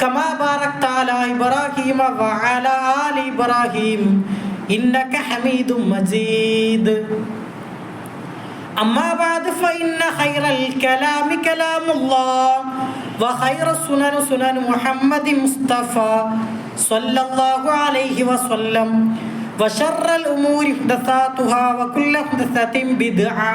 كما باركت على إبراهيم وعلى آل إبراهيم إنك حميد مجيد. أما بعد فإن خير الكلام كلام الله وخير السنن سنن محمد مصطفى صلى الله عليه وسلم وشر الأمور محدثاتها وكل محدثة بدعة.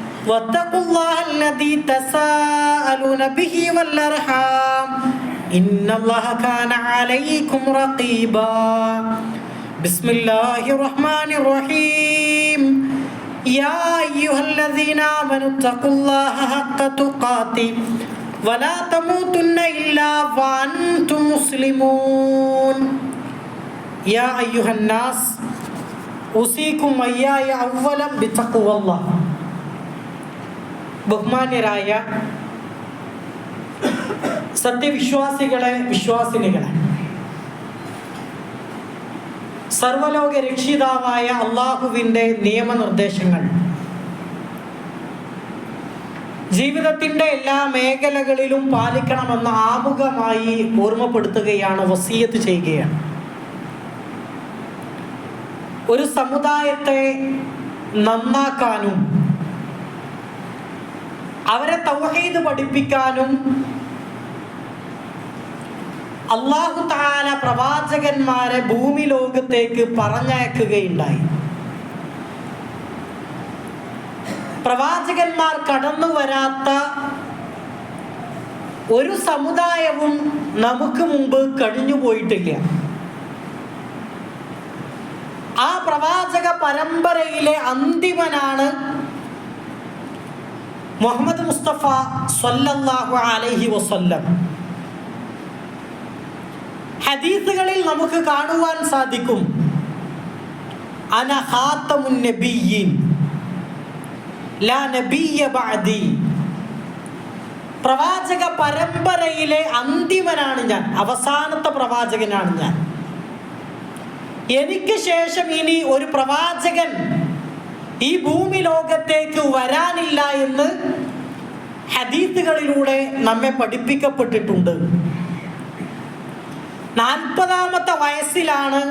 واتقوا الله الذي تساءلون به والأرحام. إن الله كان عليكم رقيبا. بسم الله الرحمن الرحيم. يا أيها الذين آمنوا اتقوا الله حق تقاته ولا تموتن إلا وأنتم مسلمون. يا أيها الناس أوصيكم وإياي أولا بتقوى الله. ബഹുമാന്യരായ സത്യവിശ്വാസികളെ വിശ്വാസിനികളെ. സർവലോക രക്ഷിതാവായ അള്ളാഹുവിന്റെ നിയമനിർദ്ദേശങ്ങൾ. ജീവിതത്തിന്റെ എല്ലാ മേഖലകളിലും പാലിക്കണമെന്ന് ആമുഖമായി ഓർമ്മപ്പെടുത്തുകയാണ് വസീയത്ത് ചെയ്യുകയാണ്. ഒരു സമുദായത്തെ നന്നാക്കാനും അവരെ തൗഹീദ് പഠിപ്പിക്കാനും അള്ളാഹു താല പ്രവാചകന്മാരെ ഭൂമി ലോകത്തേക്ക് പറഞ്ഞയക്കുകയുണ്ടായി. പ്രവാചകന്മാർ കടന്നു വരാത്ത ഒരു സമുദായവും നമുക്ക് മുമ്പ് കഴിഞ്ഞു പോയിട്ടില്ല. ആ പ്രവാചക പരമ്പരയിലെ അന്തിമനാണ് മുഹമ്മദ് മുസ്തഫ സ്വല്ലല്ലാഹു അലൈഹി വസല്ലം. ഹദീസുകളിൽ നമുക്ക് കാണുവാൻ സാധിക്കും. അന ഖാതമുൻ നബിയീൻ ലാ നബിയ്യ ബഅദി. പ്രവാചക പരമ്പരയിലെ അന്തിമനാണ് ഞാൻ. അവസാനത്തെ പ്രവാചകനാണ് ഞാൻ. എനിക്ക് ശേഷം ഇനി ഒരു പ്രവാചകൻ ഈ ഭൂമി ലോകത്തേക്ക് വരാനില്ല എന്ന് ഹദീത്തുകളിലൂടെ നമ്മെ പഠിപ്പിക്കപ്പെട്ടിട്ടുണ്ട്. നാൽപ്പതാമത്തെ വയസ്സിലാണ്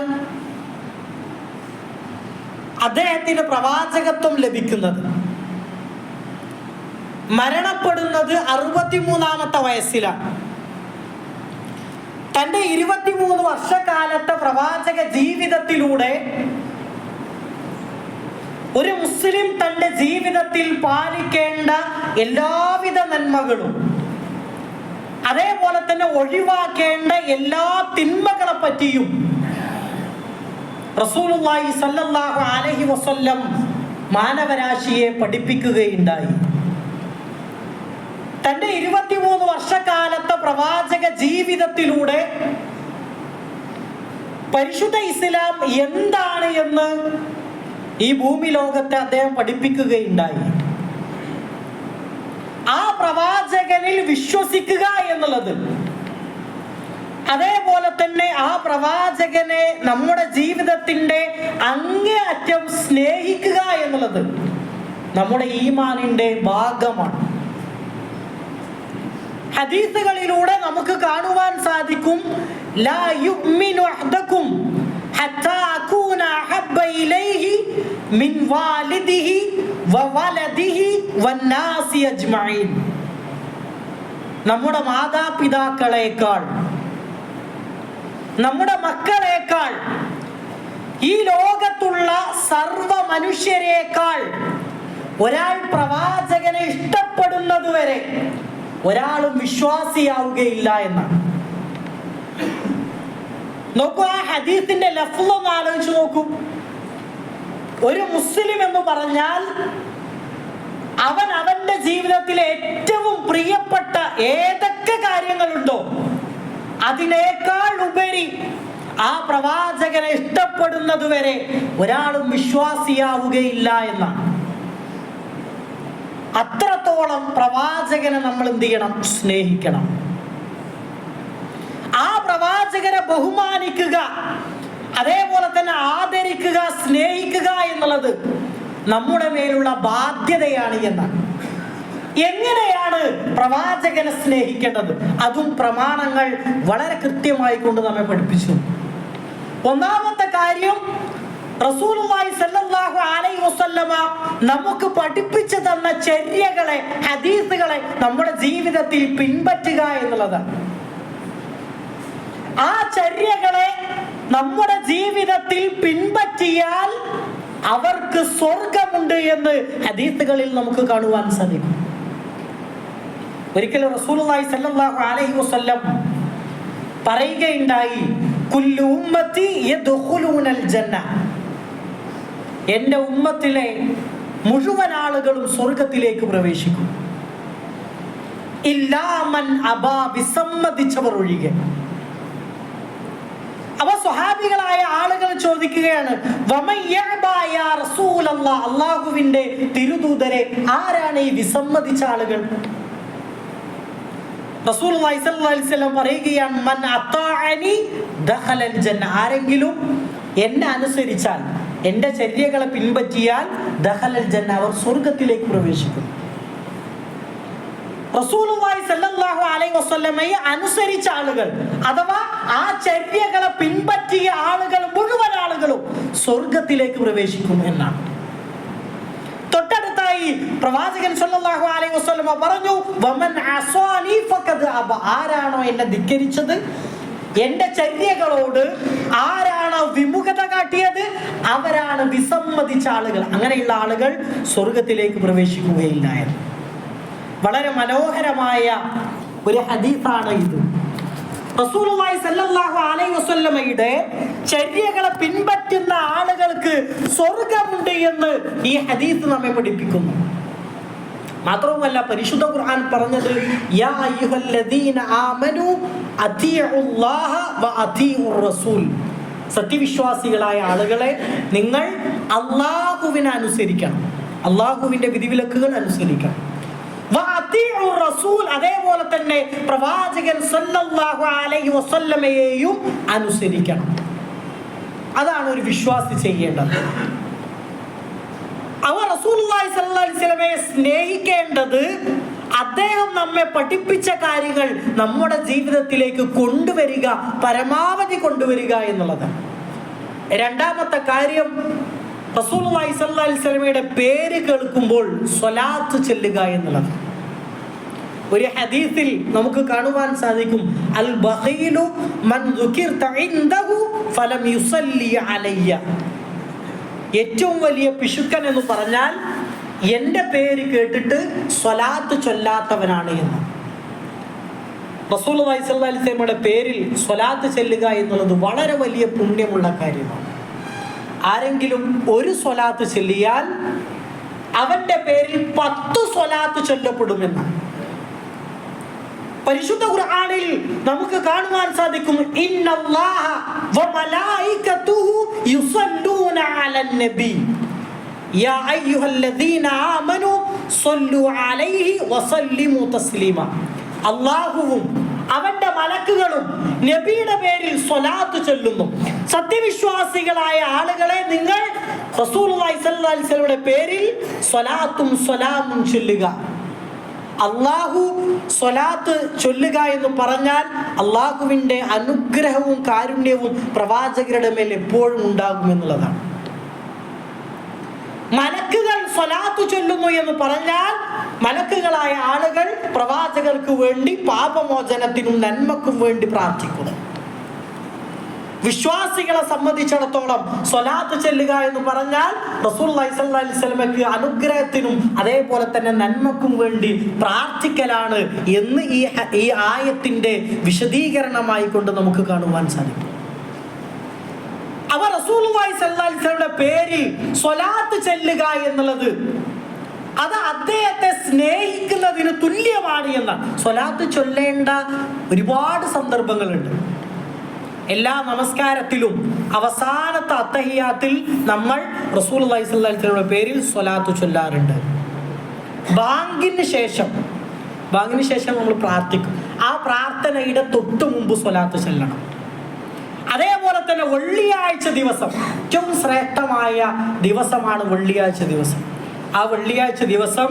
അദ്ദേഹത്തിന് പ്രവാചകത്വം ലഭിക്കുന്നത്. മരണപ്പെടുന്നത് അറുപത്തിമൂന്നാമത്തെ വയസ്സിലാണ്. തന്റെ ഇരുപത്തിമൂന്ന് വർഷക്കാലത്തെ പ്രവാചക ജീവിതത്തിലൂടെ ഒരു മുസ്ലിം തന്റെ ജീവിതത്തിൽ പാലിക്കേണ്ട എല്ലാവിധ നന്മകളും അതേപോലെ തന്നെ ഒഴിവാക്കേണ്ട എല്ലാ തിന്മകളെ പറ്റിയും റസൂലുള്ളാഹി സല്ലല്ലാഹു അലൈഹി വസല്ലം മാനവരാശിയെ പഠിപ്പിക്കുകയുണ്ടായി. തന്റെ ഇരുപത്തിമൂന്ന് വർഷക്കാലത്തെ പ്രവാചക ജീവിതത്തിലൂടെ പരിശുദ്ധ ഇസ്ലാം എന്താണ് എന്ന് ഈ ഭൂമി ലോകത്തെ അദ്ദേഹം പഠിപ്പിക്കുകയുണ്ടായി. ആ പ്രവാചകനിൽ വിശ്വസിക്കുക എന്നുള്ളത്. അതേപോലെ തന്നെ ആ പ്രവാചകനെ നമ്മുടെ ജീവിതത്തിന്റെ അങ്ങേയറ്റം സ്നേഹിക്കുക എന്നുള്ളത് നമ്മുടെ ഈമാനിന്റെ ഭാഗമാണ്. ഹദീസുകളിലൂടെ നമുക്ക് കാണുവാൻ സാധിക്കും ലാ ഹത്താ നമ്മുടെ മാതാപിതാക്കളെക്കാൾ നമ്മുടെ മക്കളെക്കാൾ ഈ ലോകത്തുള്ള സർവ മനുഷ്യരെക്കാൾ ഒരാൾ പ്രവാചകനെ ഇഷ്ടപ്പെടുന്നതുവരെ ഒരാളും വിശ്വാസിയാവുകയില്ല എന്നാണ്. നോക്കൂ ആ ഹദീസിന്റെ ലഫ്ലൊന്ന് ആലോചിച്ച് നോക്കൂ. ഒരു മുസ്ലിം എന്ന് പറഞ്ഞാൽ അവൻ അവന്റെ ജീവിതത്തിലെ ഏറ്റവും പ്രിയപ്പെട്ട ഏതൊക്കെ കാര്യങ്ങളുണ്ടോ അതിനേക്കാൾ ഉപരി ആ പ്രവാചകനെ ഇഷ്ടപ്പെടുന്നത് വരെ ഒരാളും വിശ്വാസിയാവുകയില്ല എന്നാണ്. അത്രത്തോളം പ്രവാചകനെ നമ്മൾ എന്ത് ചെയ്യണം? സ്നേഹിക്കണം. പ്രവാചകനെ ബഹുമാനിക്കുക അതേപോലെ തന്നെ ആദരിക്കുക സ്നേഹിക്കുക എന്നുള്ളത് നമ്മുടെ മേലുള്ള ബാധ്യതയാണ് എന്നാണ് എങ്ങനെയാണ് പ്രവാചകനെ സ്നേഹിക്കേണ്ടത്? അതും പ്രമാണങ്ങൾ വളരെ കൃത്യമായി കൊണ്ട് നമ്മെ പഠിപ്പിച്ചു. ഒന്നാമത്തെ കാര്യം റസൂലുള്ളാഹി സല്ലല്ലാഹു അലൈഹി വസല്ലമ നമുക്ക് പഠിപ്പിച്ചു തന്ന ചര്യകളെ ഹദീസുകളെ നമ്മുടെ ജീവിതത്തിൽ പിൻപറ്റുക എന്നുള്ളതാണ്. ആ ചര്യകളെ നമ്മുടെ ജീവിതത്തിൽ പിൻപറ്റിയാൽ അവർക്ക് സ്വർഗമുണ്ട് എന്ന് ഹദീസുകളിൽ നമുക്ക് കാണുവാൻ സാധിക്കും. ഒരിക്കലും റസൂലുള്ളാഹി സ്വല്ലല്ലാഹു അലൈഹി വസല്ലം പറയുകയുണ്ടായി എന്റെ ഉമ്മത്തിലെ മുഴുവൻ ആളുകളും സ്വർഗത്തിലേക്ക് പ്രവേശിക്കും. ഇല്ലാമൻ അബാ വിസമ്മതിച്ചവർ ഒഴികെ. സ്വഹാബികളായ ആളുകൾ ചോദിക്കുകയാണ്? അള്ളാഹുവിന്റെ തിരുദൂതരെ ആരാണ് ഈ വിസമ്മതിച്ച ആളുകൾ മൻ ദഖലൽ ആരെങ്കിലും എന്നെ അനുസരിച്ചാൽ എന്റെ ചര്യകളെ പിൻപറ്റിയാൽ ദഖലൽ ജന്ന അവർ സ്വർഗത്തിലേക്ക് പ്രവേശിക്കും അലൈഹി വസല്ലമയെ അനുസരിച്ച ആളുകൾ അഥവാ ആ ചര്യകളെ പിൻപറ്റിയ ആളുകൾ മുഴുവൻ ആളുകളും സ്വർഗത്തിലേക്ക് പ്രവേശിക്കും എന്നാണ്. തൊട്ടടുത്തായി പ്രവാചകൻ സല്ലല്ലാഹു അലൈഹി വസല്ലമ പറഞ്ഞു വമൻ ആരാണോ എന്നെ ധിക്കരിച്ചത്? എന്റെ ചര്യകളോട് ആരാണ് വിമുഖത കാട്ടിയത്? അവരാണ് വിസമ്മതിച്ച ആളുകൾ. അങ്ങനെയുള്ള ആളുകൾ സ്വർഗത്തിലേക്ക് പ്രവേശിക്കുകയില്ല വളരെ മനോഹരമായ ഒരു ഹദീഫാണ് ഇത്. റസൂലുള്ളാഹി സല്ലല്ലാഹു അലൈഹി വസല്ലമയുടെ ചര്യകളെ പിൻപറ്റുന്ന ആളുകൾക്ക് സ്വർഗമുണ്ട് എന്ന് ഈ ഹദീസ് നമ്മെ പഠിപ്പിക്കുന്നു. മാത്രവുമല്ല പരിശുദ്ധ ഖുർആൻ പറഞ്ഞത് യാ അയ്യുഹല്ലദീന ആമനു അത്തിഉല്ലാഹ വ അത്തിഉർ റസൂൽ. സത്യവിശ്വാസികളായ ആളുകളെ നിങ്ങൾ അള്ളാഹുവിനെ അനുസരിക്കണം. അള്ളാഹുവിന്റെ വിധിവിലക്കുകൾ അനുസരിക്കണം. റസൂൽ അതേപോലെ തന്നെ പ്രവാചകൻ സല്ലല്ലാഹു അലൈഹി വസല്ലമയെയും അനുസരിക്കണം. അതാണ് ഒരു വിശ്വാസി ചെയ്യേണ്ടത്. അവ വസല്ലമയെ സ്നേഹിക്കേണ്ടത് അദ്ദേഹം നമ്മെ പഠിപ്പിച്ച കാര്യങ്ങൾ നമ്മുടെ ജീവിതത്തിലേക്ക് കൊണ്ടുവരിക പരമാവധി കൊണ്ടുവരിക എന്നുള്ളത് രണ്ടാമത്തെ കാര്യം വസല്ലമയുടെ പേര് കേൾക്കുമ്പോൾ സ്വലാത്ത് ചെല്ലുക എന്നുള്ളത്. ഒരു ഹദീസിൽ നമുക്ക് കാണുവാൻ സാധിക്കും അൽ മൻ ഫലം ഏറ്റവും വലിയ പിശുക്കൻ എന്ന് പറഞ്ഞാൽ എന്റെ പേര് കേട്ടിട്ട് സ്വലാത്ത് ചൊല്ലാത്തവനാണ് എന്ന്. റസൂൽ വൈസല്ലയുടെ പേരിൽ സ്വലാത്ത് ചെല്ലുക എന്നുള്ളത് വളരെ വലിയ പുണ്യമുള്ള കാര്യമാണ്. ആരെങ്കിലും ഒരു സ്വലാത്ത് ചൊല്ലിയാൽ അവന്റെ പേരിൽ പത്ത് സ്വലാത്ത് ചൊല്ലപ്പെടുമെന്ന്. പരിശുദ്ധ ഖുർആനിൽ നമുക്ക് കാണുവാൻ സാധിക്കും ഇന്നല്ലാഹ വമലായികതുഹു നബി. യാ അലൈഹി അല്ലാഹുവും അവന്റെ മലക്കുകളും നബിയുടെ പേരിൽ സ്വലാത്ത് ചൊല്ലുന്നു. സത്യവിശ്വാസികളായ ആളുകളെ നിങ്ങൾ പേരിൽ സ്വലാത്തും സ്വലാമും ചൊല്ലുക. അള്ളാഹു സ്വലാത്ത് ചൊല്ലുക എന്ന് പറഞ്ഞാൽ അള്ളാഹുവിന്റെ അനുഗ്രഹവും കാരുണ്യവും പ്രവാചകരുടെ മേൽ എപ്പോഴും ഉണ്ടാകും എന്നുള്ളതാണ്. മലക്കുകൾ സ്വലാത്ത് ചൊല്ലുന്നു എന്ന് പറഞ്ഞാൽ മലക്കുകളായ ആളുകൾ പ്രവാചകർക്ക് വേണ്ടി പാപമോചനത്തിനും നന്മക്കും വേണ്ടി പ്രാർത്ഥിക്കുന്നു. വിശ്വാസികളെ സംബന്ധിച്ചിടത്തോളം സ്വലാത്ത് ചെല്ലുക എന്ന് പറഞ്ഞാൽ റസൂൽ അലൈഹിസ്വലമക്ക് അനുഗ്രഹത്തിനും അതേപോലെ തന്നെ നന്മക്കും വേണ്ടി പ്രാർത്ഥിക്കലാണ് എന്ന് ഈ ഈ ആയത്തിന്റെ വിശദീകരണമായി കൊണ്ട് നമുക്ക് കാണുവാൻ സാധിക്കും. അവ റസൂൽ അലൈഹിസ്വലയുടെ പേരിൽ സ്വലാത്ത് ചെല്ലുക എന്നുള്ളത്. അത് അദ്ദേഹത്തെ സ്നേഹിക്കുന്നതിന് തുല്യമാണ് എന്ന. സ്വലാത്ത് ചൊല്ലേണ്ട ഒരുപാട് സന്ദർഭങ്ങളുണ്ട്. എല്ലാ നമസ്കാരത്തിലും അവസാനത്തെ അത്തഹിയാത്തിൽ നമ്മൾ റസൂൽ അലൈഹിസ്വലയുടെ പേരിൽ സ്വലാത്ത് ചൊല്ലാറുണ്ട്. ബാങ്കിന് ശേഷം ബാങ്കിന് ശേഷം നമ്മൾ പ്രാർത്ഥിക്കും. ആ പ്രാർത്ഥനയുടെ തൊട്ടു മുമ്പ് സ്വലാത്ത് ചൊല്ലണം. അതേപോലെ തന്നെ വെള്ളിയാഴ്ച ദിവസം. ഏറ്റവും ശ്രേഷ്ഠമായ ദിവസമാണ് വെള്ളിയാഴ്ച ദിവസം. ആ വെള്ളിയാഴ്ച ദിവസം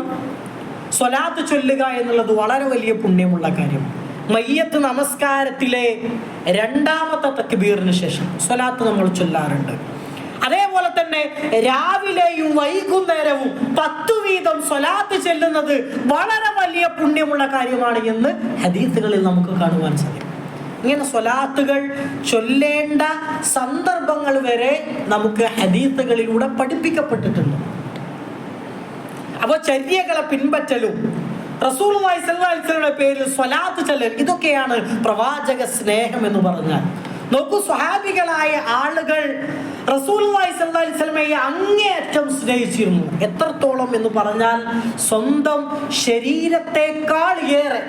സ്വലാത്ത് ചൊല്ലുക എന്നുള്ളത് വളരെ വലിയ പുണ്യമുള്ള കാര്യമാണ് മയ്യത്ത് നമസ്കാരത്തിലെ രണ്ടാമത്തെ തക്ബീറിന് ശേഷം സ്വലാത്ത് നമ്മൾ ചൊല്ലാറുണ്ട്. അതേപോലെ തന്നെ രാവിലെയും വൈകുന്നേരവും പത്തു വീതം സ്വലാത്ത് ചെല്ലുന്നത് വളരെ വലിയ പുണ്യമുള്ള കാര്യമാണ് എന്ന് ഹദീസുകളിൽ നമുക്ക് കാണുവാൻ സാധിക്കും. ഇങ്ങനെ സ്വലാത്തുകൾ ചൊല്ലേണ്ട സന്ദർഭങ്ങൾ വരെ നമുക്ക് ഹദീത്തുകളിലൂടെ പഠിപ്പിക്കപ്പെട്ടിട്ടുണ്ട്. അപ്പോൾ ചര്യകളെ പിൻപറ്റലും റസൂൽ വസ്ലയുടെ പേരിൽ സ്വലാത്ത് ചെല്ലൽ ഇതൊക്കെയാണ് പ്രവാചക സ്നേഹം എന്ന് പറഞ്ഞാൽ. നോക്കൂ സ്വഹാബികളായ ആളുകൾ റസൂൽ സ്വലമയെ അങ്ങേയറ്റം സ്നേഹിച്ചിരുന്നു. എത്രത്തോളം എന്ന് പറഞ്ഞാൽ സ്വന്തം ശരീരത്തെക്കാൾ ഏറെ.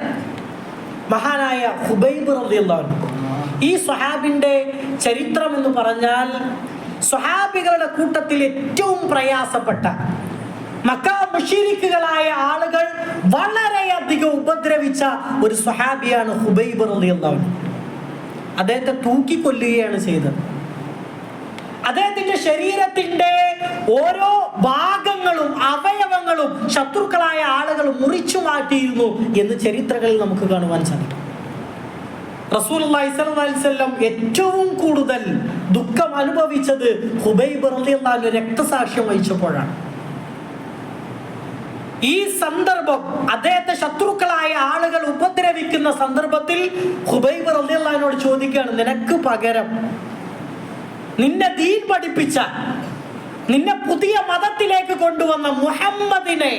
മഹാനായ ഹുബൈബ് റളിയല്ലാഹു ഈ സ്വഹാബിന്റെ ചരിത്രം എന്ന് പറഞ്ഞാൽ സ്വഹാബികളുടെ കൂട്ടത്തിൽ ഏറ്റവും പ്രയാസപ്പെട്ട മക്ക ആളുകൾ വളരെയധികം ഉപദ്രവിച്ച ഒരു സ്വഹാബിയാണ് ഹുബൈബ് റളിയല്ലാഹു അദ്ദേഹത്തെ തൂക്കിക്കൊല്ലുകയാണ് ചെയ്തത്. അദ്ദേഹത്തിന്റെ ശരീരത്തിന്റെ ഓരോ ഭാഗങ്ങളും അവയവങ്ങളും ശത്രുക്കളായ ആളുകൾ മുറിച്ചു മാറ്റിയിരുന്നു എന്ന് ചരിത്രങ്ങളിൽ നമുക്ക് കാണുവാൻ സാധിക്കും. റസൂൽ വസല്ലം ഏറ്റവും കൂടുതൽ ദുഃഖം അനുഭവിച്ചത് ഹുബൈബ് റളിയല്ലാഹു രക്തസാക്ഷ്യം വഹിച്ചപ്പോഴാണ്. ഈ സന്ദർഭം അദ്ദേഹത്തെ ശത്രുക്കളായ ആളുകൾ ഉപദ്രവിക്കുന്ന സന്ദർഭത്തിൽ ഹുബൈബ് റളിയല്ലാഹുവിനോട് ചോദിക്കുകയാണ് നിനക്ക് പകരം നിന്നെ ദീൻ പഠിപ്പിച്ച നിന്നെ പുതിയ മതത്തിലേക്ക് കൊണ്ടുവന്ന മുഹമ്മദിനെ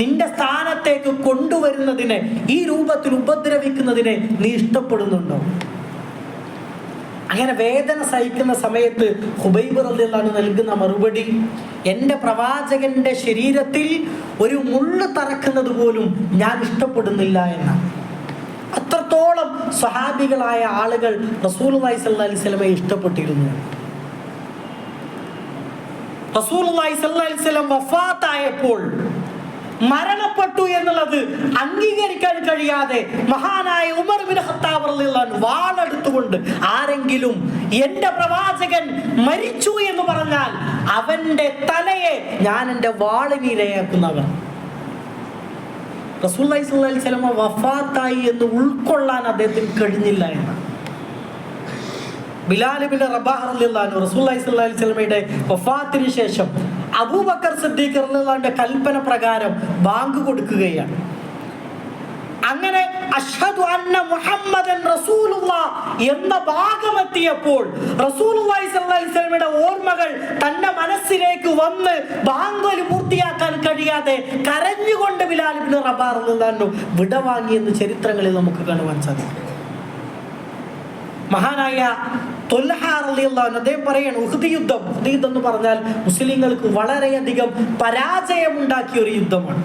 നിന്റെ സ്ഥാനത്തേക്ക് കൊണ്ടുവരുന്നതിനെ ഈ രൂപത്തിൽ ഉപദ്രവിക്കുന്നതിനെ നീ ഇഷ്ടപ്പെടുന്നുണ്ടോ? അങ്ങനെ വേദന സഹിക്കുന്ന സമയത്ത് ഹുബൈബ് റളിയല്ലാഹു നൽകുന്ന മറുപടി എന്റെ പ്രവാചകന്റെ ശരീരത്തിൽ ഒരു മുള്ള് തറക്കുന്നത് പോലും ഞാൻ ഇഷ്ടപ്പെടുന്നില്ല എന്നാണ്. അത്രത്തോളം സ്വഹാബികളായ ആളുകൾ റസൂൽ അലൈഹി സ്വലമെ ഇഷ്ടപ്പെട്ടിരുന്നു. റസൂൽ അലൈഹി വഫാത്തായപ്പോൾ മരണപ്പെട്ടു എന്നുള്ളത് അംഗീകരിക്കാൻ കഴിയാതെ മഹാനായ ഉമർ ബിൻ ഖത്താബ് വാളെടുത്തുകൊണ്ട് ആരെങ്കിലും എന്റെ പ്രവാചകൻ മരിച്ചു എന്ന് പറഞ്ഞാൽ അവന്റെ തലയെ ഞാൻ എന്റെ വാളിനിരയാക്കുന്നവർ റസൂൽ വഫാത്തായി എന്ന് ഉൾക്കൊള്ളാൻ അദ്ദേഹത്തിന് കഴിഞ്ഞില്ല എന്നാണ്. ബിലാലിബിന്റെ ശേഷം അബൂബക്കർ സിദ്ദീഖ് കൽപ്പന പ്രകാരം ബാങ്ക് കൊടുക്കുകയാണ്. അങ്ങനെ അഷ്ഹദു അന്ന മുഹമ്മദൻ എന്ന ഭാഗമെത്തിയപ്പോൾ റസൂലുള്ളാഹി സ്വല്ലല്ലാഹി അലൈഹി ഓർമ്മകൾ തന്റെ മനസ്സിലേക്ക് വന്ന് ബാങ്ക് പൂർത്തിയാക്കാൻ കഴിയാതെ കരഞ്ഞുകൊണ്ട് ബിലാൽ ഇബ്നു റബാഹ് റളിയല്ലാഹു വിടവാങ്ങിയെന്ന് ചരിത്രങ്ങളിൽ നമുക്ക് കാണുവാൻ സാധിക്കും. മഹാനായ അദ്ദേഹം പറയാണ് യുദ്ധം. യുദ്ധം എന്ന് പറഞ്ഞാൽ മുസ്ലിങ്ങൾക്ക് വളരെയധികം പരാജയമുണ്ടാക്കിയ ഒരു യുദ്ധമാണ്.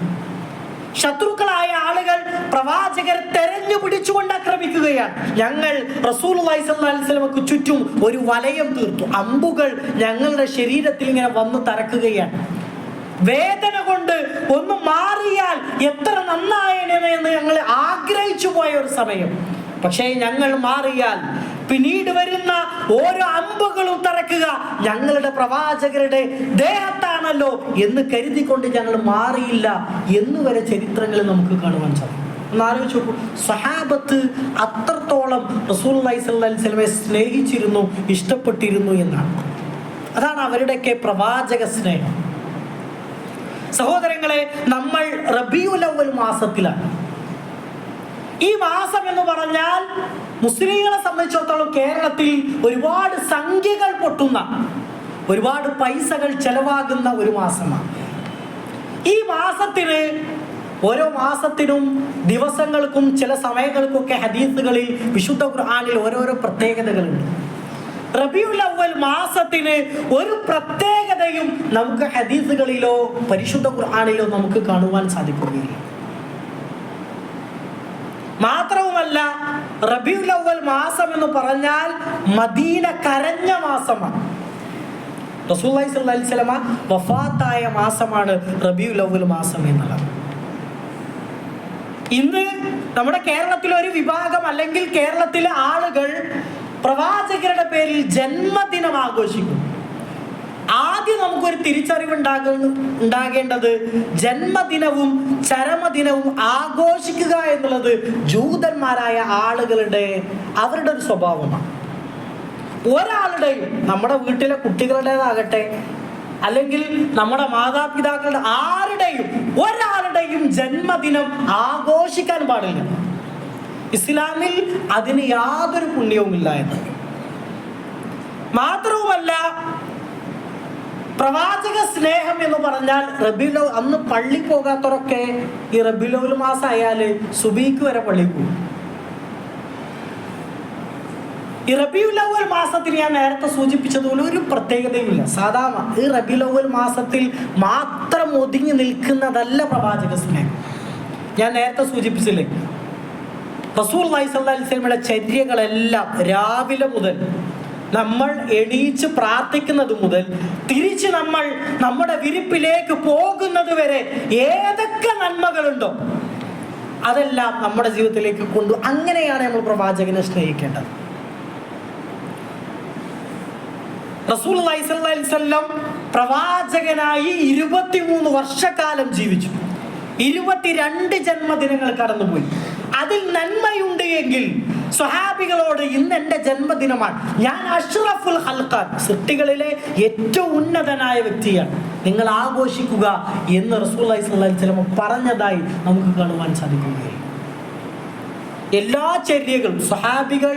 ശത്രുക്കളായ ആളുകൾ പ്രവാചകർ തെരഞ്ഞു പിടിച്ചുകൊണ്ട് ആക്രമിക്കുകയാണ്. ഞങ്ങൾ റസൂൽ അലൈഹിസ്വലമക്ക് ചുറ്റും ഒരു വലയം തീർത്തു. അമ്പുകൾ ഞങ്ങളുടെ ശരീരത്തിൽ ഇങ്ങനെ വന്ന് തറക്കുകയാണ് വേദന കൊണ്ട് ഒന്ന് മാറിയാൽ എത്ര നന്നായനെന്ന് ഞങ്ങൾ ആഗ്രഹിച്ചു പോയ ഒരു സമയം. പക്ഷേ ഞങ്ങൾ മാറിയാൽ പിന്നീട് വരുന്ന ഓരോ അമ്പുകളും തറക്കുക ഞങ്ങളുടെ പ്രവാചകരുടെ ദേഹത്താണല്ലോ എന്ന് കരുതിക്കൊണ്ട് ഞങ്ങൾ മാറിയില്ല എന്ന് വരെ ചരിത്രങ്ങളിൽ നമുക്ക് കാണുവാൻ സാധിക്കും. സഹാബത്ത് അത്രത്തോളം റസൂൽ സ്വലമെ സ്നേഹിച്ചിരുന്നു ഇഷ്ടപ്പെട്ടിരുന്നു എന്നാണ്. അതാണ് അവരുടെയൊക്കെ പ്രവാചക സ്നേഹം. സഹോദരങ്ങളെ നമ്മൾ റബിയുലവൽ മാസത്തിലാണ്. ഈ മാസം എന്ന് പറഞ്ഞാൽ മുസ്ലിങ്ങളെ സംബന്ധിച്ചിടത്തോളം കേരളത്തിൽ ഒരുപാട് സംഖ്യകൾ പൊട്ടുന്ന ഒരുപാട് പൈസകൾ ചെലവാകുന്ന ഒരു മാസമാണ്. ഈ മാസത്തിന് ഓരോ മാസത്തിനും ദിവസങ്ങൾക്കും ചില സമയങ്ങൾക്കൊക്കെ ഹദീസുകളിൽ വിശുദ്ധ ഖുർആാനിൽ ഓരോരോ പ്രത്യേകതകളുണ്ട്. റബിയുൽ അവൽ മാസത്തിന് ഒരു പ്രത്യേകതയും നമുക്ക് ഹദീസുകളിലോ പരിശുദ്ധ ഖുർആാനിലോ നമുക്ക് കാണുവാൻ സാധിക്കുകയില്ല. മാത്രവുമല്ല റബിയുൽ അവൽ മാസം എന്ന് പറഞ്ഞാൽ മദീന കരഞ്ഞ മാസമാണ്. റസൂല്ലി സ്വല്ലി സ്വലമ വഫാത്തായ മാസമാണ് റബിയുൽ അവൽ മാസം എന്നുള്ളത്. ഇന്ന് നമ്മുടെ കേരളത്തിലെ ഒരു വിഭാഗം അല്ലെങ്കിൽ കേരളത്തിലെ ആളുകൾ പ്രവാചകരുടെ പേരിൽ ജന്മദിനം ആഘോഷിക്കും ആദ്യം നമുക്കൊരു തിരിച്ചറിവ് ഉണ്ടാകേണ്ടത് ജന്മദിനവും ചരമദിനവും ആഘോഷിക്കുക എന്നുള്ളത് ജൂതന്മാരായ ആളുകളുടെ അവരുടെ ഒരു സ്വഭാവമാണ്. ഒരാളുടെയും നമ്മുടെ വീട്ടിലെ കുട്ടികളുടേതാകട്ടെ അല്ലെങ്കിൽ നമ്മുടെ മാതാപിതാക്കളുടെ ആരുടെയും ഒരാളുടെയും ജന്മദിനം ആഘോഷിക്കാൻ പാടില്ല. ഇസ്ലാമിൽ അതിന് യാതൊരു പുണ്യവുമില്ല എന്ന്. മാത്രവുമല്ല പ്രവാചക സ്നേഹം എന്ന് പറഞ്ഞാൽ റബിലോ അന്ന് പള്ളി പോകാത്തവരൊക്കെ ഈ റബിലോൽ മാസം ആയാൽ സുബീക്ക് വരെ പള്ളി പോകും ഈ റബിയുൽ അവൽ മാസത്തിൽ ഞാൻ നേരത്തെ സൂചിപ്പിച്ചതുപോലെ ഒരു പ്രത്യേകതയുമില്ല. സാധാരണ ഈ റബിയുൽ അവൽ മാസത്തിൽ മാത്രം ഒതുങ്ങി നിൽക്കുന്നതല്ല പ്രവാചക സ്നേഹം. ഞാൻ നേരത്തെ സൂചിപ്പിച്ചില്ലേ? റസൂൽ അലൈഹിസ്വലമയുടെ ചര്യകളെല്ലാം രാവിലെ മുതൽ നമ്മൾ എണീച്ച് പ്രാർത്ഥിക്കുന്നത് മുതൽ തിരിച്ച് നമ്മൾ നമ്മുടെ വിരിപ്പിലേക്ക് പോകുന്നത് വരെ ഏതൊക്കെ നന്മകളുണ്ടോ അതെല്ലാം നമ്മുടെ ജീവിതത്തിലേക്ക് കൊണ്ടു അങ്ങനെയാണ് നമ്മൾ പ്രവാചകനെ സ്നേഹിക്കേണ്ടത്. പ്രവാചകനായി ഇരുപത്തിമൂന്ന് വർഷക്കാലം ജീവിച്ചു. ഇരുപത്തിരണ്ട് ജന്മദിനങ്ങൾ കടന്നുപോയി. അതിൽ നന്മയുണ്ട് എങ്കിൽ സ്വഹാബികളോട് ഇന്ന് എന്റെ ജന്മദിനമാണ്. ഞാൻ അഷ്റഫുൽ ഹൽഖാൻ സൃഷ്ടികളിലെ ഏറ്റവും ഉന്നതനായ വ്യക്തിയാണ്. നിങ്ങൾ ആഘോഷിക്കുക എന്ന് റസൂൽ അലൈഹി പറഞ്ഞതായി നമുക്ക് കാണുവാൻ സാധിക്കുകയില്ല എല്ലാ ചര്യകളും സ്വഹാബികൾ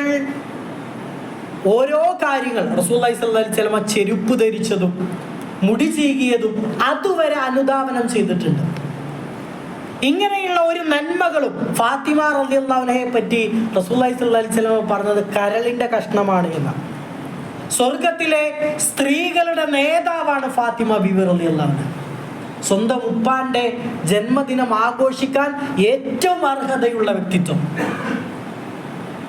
ഓരോ കാര്യങ്ങൾ റസൂല്ലി സ്വല്ലം ചെരുപ്പ് ധരിച്ചതും മുടി ചീകിയതും അതുവരെ അനുധാവനം ചെയ്തിട്ടുണ്ട്. ഇങ്ങനെയുള്ള ഒരു നന്മകളും ഫാത്തിമ റബിയുള്ളവനെ പറ്റി റസൂല്ലി സ്വല്ലി സ്വലമ പറഞ്ഞത് കരളിന്റെ കഷ്ണമാണ് എന്ന് സ്വർഗത്തിലെ സ്ത്രീകളുടെ നേതാവാണ് ഫാത്തിമ ബിബി റലിയല്ലാവിന് സ്വന്തം ഉപ്പാന്റെ ജന്മദിനം ആഘോഷിക്കാൻ ഏറ്റവും അർഹതയുള്ള വ്യക്തിത്വം.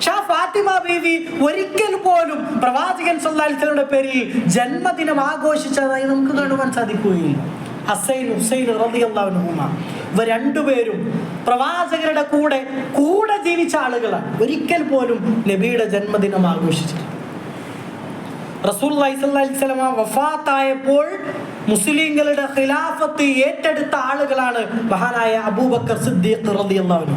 ഷാ ഫാത്തിമ ബീവി ഒരിക്കൽ പോലും പ്രവാചകൻ സല്ലാസ്ലയുടെ പേരിൽ ജന്മദിനം ആഘോഷിച്ചതായി നമുക്ക് കാണുവാൻ സാധിക്കുകയില്ല. ഹസൈൻ ഹുസൈൻ റളിയല്ലാഹുഅൻഹുമ ഇവ രണ്ടുപേരും പ്രവാചകരുടെ കൂടെ കൂടെ ജീവിച്ച ആളുകളാണ്. ഒരിക്കൽ പോലും നബിയുടെ ജന്മദിനം ആഘോഷിച്ചിട്ടില്ല. റസൂൽ സ്വലമ വഫാത്തായപ്പോൾ മുസ്ലിങ്ങളുടെ ഖിലാഫത്ത് ഏറ്റെടുത്ത ആളുകളാണ് മഹാനായ അബൂബക്കർ സിദ്ദീഖ് റളിയല്ലാഹു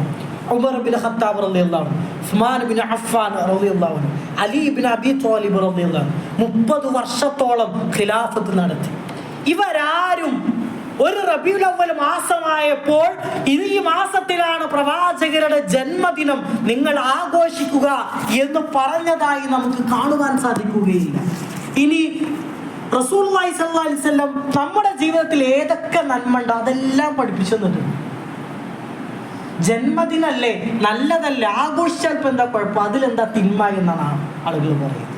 ഉമർ ബിൻ ഖത്താബ് റളിയല്ലാഹു ഉസ്മാൻ ബിൻ അഫ്ഫാൻ റളിയല്ലാഹു അലി ബിൻ അബി ത്വാലിബ് റളിയല്ലാഹു അൻഹു മുപ്പത് വർഷത്തോളം ഖിലാഫത്ത് നടത്തി. ഇവരാരും ഒരു റബിയുൽ അവൽ മാസമായപ്പോൾ ഇത് ഈ മാസത്തിലാണ് പ്രവാചകരുടെ ജന്മദിനം. നിങ്ങൾ ആഘോഷിക്കുക എന്ന് പറഞ്ഞതായി നമുക്ക് കാണുവാൻ സാധിക്കുകയില്ല. ഇനി റസൂൽ അലൈവല്ലം നമ്മുടെ ജീവിതത്തിൽ ഏതൊക്കെ നന്മ അതെല്ലാം പഠിപ്പിച്ചു തന്നിട്ടുണ്ട് ജന്മദിനല്ലേ നല്ലതല്ലേ ആഘോഷിച്ചാൽ ഇപ്പം എന്താ കുഴപ്പം? അതിലെന്താ തിന്മ എന്നാണ് ആളുകൾ പറയുന്നത്.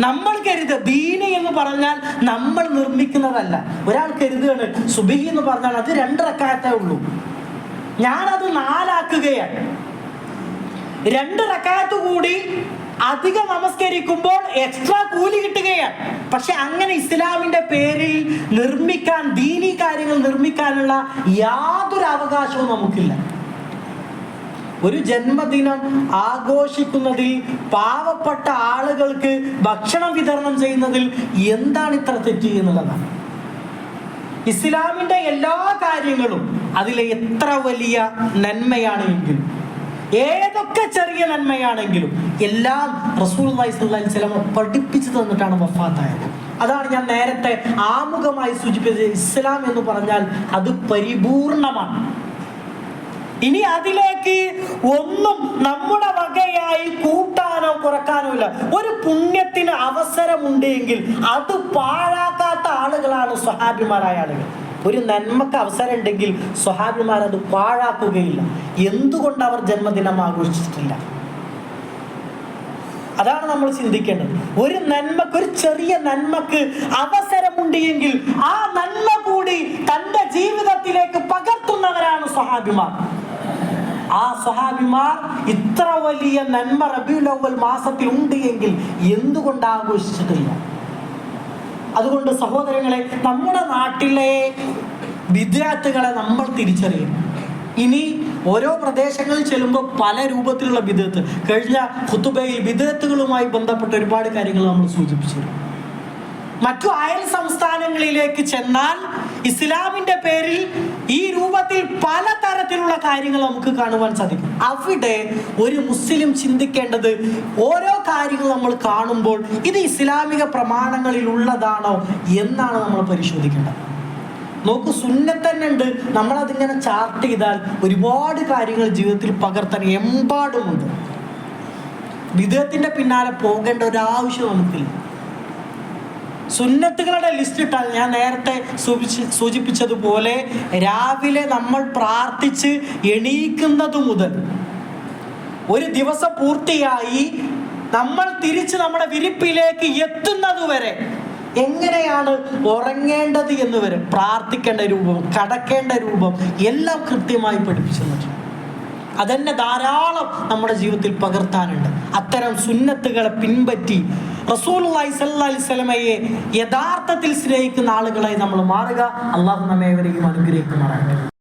നമ്മൾ കരുത് ദീനി എന്ന് പറഞ്ഞാൽ നമ്മൾ നിർമ്മിക്കുന്നതല്ല. ഒരാൾ കരുതുകയാണ് സുബിഹി എന്ന് പറഞ്ഞാൽ അത് രണ്ടിറക്കാറ്റേ ഉള്ളൂ. ഞാനത് നാലാക്കുകയാണ്. രണ്ട് റക്കാത്ത് കൂടി അധികം നമസ്കരിക്കുമ്പോൾ എക്സ്ട്രാ കൂലി കിട്ടുകയാണ്. പക്ഷെ അങ്ങനെ ഇസ്ലാമിന്റെ പേരിൽ നിർമ്മിക്കാൻ ദീനി കാര്യങ്ങൾ നിർമ്മിക്കാനുള്ള യാതൊരു അവകാശവും നമുക്കില്ല. ഒരു ജന്മദിനം ആഘോഷിക്കുന്നതിൽ പാവപ്പെട്ട ആളുകൾക്ക് ഭക്ഷണം വിതരണം ചെയ്യുന്നതിൽ എന്താണ് ഇത്ര തെറ്റ് എന്നുള്ളതാണ്. ഇസ്ലാമിന്റെ എല്ലാ കാര്യങ്ങളും അതിലെ എത്ര വലിയ നന്മയാണെങ്കിലും ഏതൊക്കെ ചെറിയ നന്മയാണെങ്കിലും എല്ലാം റസൂൽ സ്വലമ പഠിപ്പിച്ചു തന്നിട്ടാണ് വഫാത്തായത്. അതാണ് ഞാൻ നേരത്തെ ആമുഖമായി സൂചിപ്പിച്ചത് ഇസ്ലാം എന്ന് പറഞ്ഞാൽ അത് പരിപൂർണമാണ്. ഇനി അതിലേക്ക് ഒന്നും നമ്മുടെ വകയായി കൂട്ടാനോ കുറക്കാനോ ഇല്ല. ഒരു പുണ്യത്തിന് അവസരമുണ്ടെങ്കിൽ അത് പാഴാക്കാത്ത ആളുകളാണ് സ്വഹാബിമാരായ ആളുകൾ. ഒരു നന്മക്ക് അവസരം ഉണ്ടെങ്കിൽ സ്വഹാബിമാർ അത് പാഴാക്കുകയില്ല. എന്തുകൊണ്ട് അവർ ജന്മദിനം ആഘോഷിച്ചിട്ടില്ല? അതാണ് നമ്മൾ ചിന്തിക്കേണ്ടത്. ഒരു നന്മക്ക് ഒരു ചെറിയ നന്മക്ക് അവസരമുണ്ട് എങ്കിൽ ആ നന്മ കൂടി തന്റെ ജീവിതത്തിലേക്ക് പകർത്തുന്നവരാണ് സ്വഹാബിമാർ. ആ സഹാബിമാർ ഇത്ര വലിയ നന്മ റബിയുലവൽ മാസത്തിൽ ഉണ്ട് എങ്കിൽ എന്തുകൊണ്ട് ആഘോഷിച്ചിട്ടില്ല? അതുകൊണ്ട് സഹോദരങ്ങളെ നമ്മുടെ നാട്ടിലെ വിദ്യാർത്ഥികളെ നമ്മൾ തിരിച്ചറിയും ഇനി ഓരോ പ്രദേശങ്ങളിൽ ചെല്ലുമ്പോൾ പല രൂപത്തിലുള്ള വിദഗ്ധ കഴിഞ്ഞ ഖുത്തുബയിൽ വിദഗ്ധകളുമായി ബന്ധപ്പെട്ട ഒരുപാട് കാര്യങ്ങൾ നമ്മൾ സൂചിപ്പിച്ചിരുന്നു മറ്റു അയൽ സംസ്ഥാനങ്ങളിലേക്ക് ചെന്നാൽ ഇസ്ലാമിന്റെ പേരിൽ ഈ രൂപത്തിൽ പല തരത്തിലുള്ള കാര്യങ്ങൾ നമുക്ക് കാണുവാൻ സാധിക്കും. അവിടെ ഒരു മുസ്ലിം ചിന്തിക്കേണ്ടത് ഓരോ കാര്യങ്ങൾ നമ്മൾ കാണുമ്പോൾ ഇത് ഇസ്ലാമിക പ്രമാണങ്ങളിൽ ഉള്ളതാണോ എന്നാണ് നമ്മൾ പരിശോധിക്കേണ്ടത്. നോക്കൂ സുന്നത്ത് തന്നെ ഉണ്ട്. നമ്മളതിങ്ങനെ ചാർട്ട് ചെയ്താൽ ഒരുപാട് കാര്യങ്ങൾ ജീവിതത്തിൽ പകർത്താൻ എമ്പാടുമുണ്ട്. വിധത്തിന്റെ പിന്നാലെ പോകേണ്ട ഒരു ആവശ്യം നമുക്കില്ല. സുന്നത്തുകളുടെ ലിസ്റ്റ് ഇട്ടാൽ ഞാൻ നേരത്തെ സൂചിപ്പിച്ച- സൂചിപ്പിച്ചതുപോലെ രാവിലെ നമ്മൾ പ്രാർത്ഥിച്ച് എണീക്കുന്നത് മുതൽ ഒരു ദിവസം പൂർത്തിയായി നമ്മൾ തിരിച്ച് നമ്മുടെ വിരിപ്പിലേക്ക് എത്തുന്നത് വരെ എങ്ങനെയാണ് ഉറങ്ങേണ്ടത് എന്ന് വരെ പ്രാർത്ഥിക്കേണ്ട രൂപം കടക്കേണ്ട രൂപം എല്ലാം കൃത്യമായി പഠിപ്പിച്ചു അതെന്നെ അതന്നെ ധാരാളം നമ്മുടെ ജീവിതത്തിൽ പകർത്താനുണ്ട്. അത്തരം സുന്നത്തുകളെ പിൻപറ്റി സ്വലമയെ യഥാർത്ഥത്തിൽ സ്നേഹിക്കുന്ന ആളുകളായി നമ്മൾ മാറുക. അള്ളാഹു നമ്മെ അവരെയും അനുഗ്രഹിക്കുമാറാകട്ടെ.